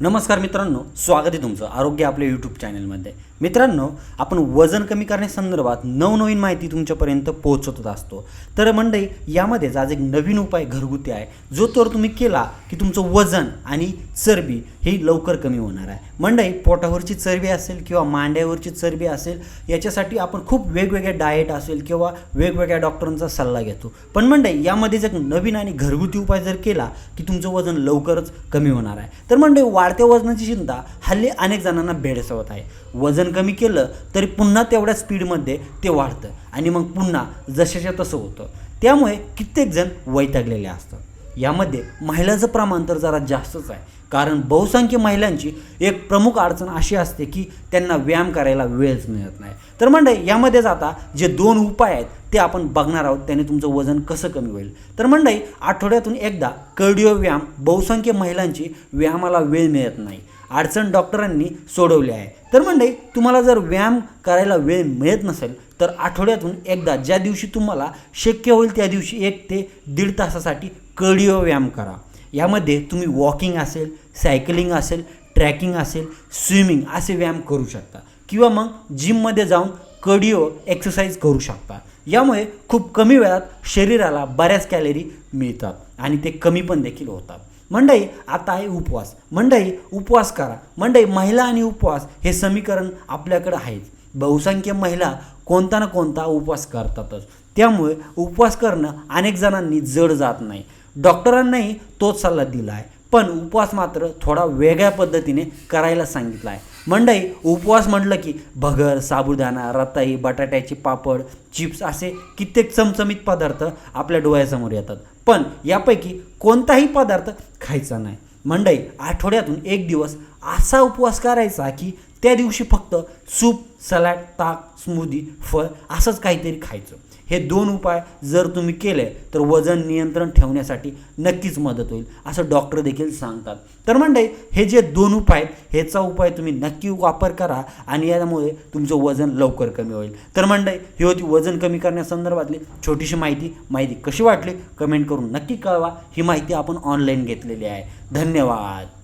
नमस्कार मित्रांनो स्वागत आहे तुमचं आरोग्य आपल्या यूट्यूब चॅनलमध्ये मित्रांनो आपण वजन कमी करण्यासंदर्भात नवनवीन माहिती तुमच्यापर्यंत पोहोचवत असतो. तर मंडई यामध्येच आज एक नवीन उपाय घरगुती आहे. जो तर तुम्ही केला की तुमचं वजन आणि चरबी ही लवकर कमी होणार आहे. मंडई पोटावरची चरबी असेल किंवा मांड्यावरची चरबी असेल याच्यासाठी आपण खूप वेगवेगळ्या डाएट असेल किंवा वेगवेगळ्या डॉक्टरांचा सल्ला घेतो. पण मंडई यामध्येच एक नवीन आणि घरगुती उपाय जर केला की तुमचं वजन लवकरच कमी होणार आहे. तर मंडई वा वाढत्या वजनाची चिंता हल्ली अनेक जणांना भेडसावत आहे. वजन कमी केलं तरी पुन्हा तेवढ्या स्पीडमध्ये ते वाढतं आणि मग पुन्हा जशाच्या तसं होतं. त्यामुळे कित्येक जण वैतागलेले असतात. यामध्ये महिलाचं प्रमाण तर जरा जास्तच आहे. कारण बहुसंख्य महिलांची एक प्रमुख अडचण अशी असते की त्यांना व्यायाम करायला वेळच मिळत नाही. तर म्हणजे यामध्येच आता जे दोन उपाय आहेत ते आपण बघणार आहोत. त्याने तुमचं वजन कसं कमी होईल. तर मंडळी आठवड्यातून एकदा कर्डिओ व्यायाम बहुसंख्य महिलांची व्यायामाला वेळ मिळत नाही. अडचण डॉक्टरांनी सोडवली आहे. तर मंडळी तुम्हाला जर व्यायाम करायला वेळ मिळत नसेल तर आठवड्यातून एकदा ज्या दिवशी तुम्हाला शक्य होईल त्या दिवशी एक ते दीड तासासाठी कर्डिओ व्यायाम करा. यामध्ये तुम्ही वॉकिंग असेल सायकलिंग असेल ट्रॅकिंग असेल स्विमिंग असे व्यायाम करू शकता. किंवा मग जिममध्ये जाऊन कडिओ एक्सरसाइज करू शकता. यामुळे खूप कमी वेळात शरीराला बऱ्याच कॅलरी मिळतात आणि ते कमी पण देखील होतात. मंडई आता आहे उपवास. मंडई उपवास करा. मंडई महिला आणि उपवास हे समीकरण आपल्याकडं आहेच बहुसंख्य महिला कोणता ना कोणता उपवास करतातच. त्यामुळे उपवास करणं अनेक जणांनी जड जात नाही. डॉक्टरांनाही तोच सल्ला दिला आहे पण उपवास मात्र थोडा वेगळ्या पद्धतीने करायला सांगितला आहे मंडई उपवास म्हटलं की भगर साबुदाणा रताई बटाट्याचे पापड चिप्स असे कित्येक चमचमीत पदार्थ आपल्या डोळ्यासमोर येतात. पण यापैकी कोणताही पदार्थ खायचा नाही. मंडई आठवड्यातून एक दिवस असा उपवास करायचा की त्या दिवशी फक्त सूप सलाड ताक स्मूदी फळ असंच काहीतरी खायचं. हे दोन उपाय जर तुम्ही केले तर वजन नियंत्रण ठेवण्यासाठी नक्कीच मदत होईल असं डॉक्टर देखील सांगतात. तर म्हणजे हे जे दोन उपाय आहेत ह्याचा उपाय तुम्ही नक्की वापर करा आणि यामुळे तुमचं वजन लवकर कमी होईल. तर म्हणजे ही होती वजन कमी करण्यासंदर्भातली छोटीशी माहिती. माहिती कशी वाटली? कमेंट करून नक्की कळवा. ही माहिती आपण ऑनलाईन घेतलेली आहे. धन्यवाद.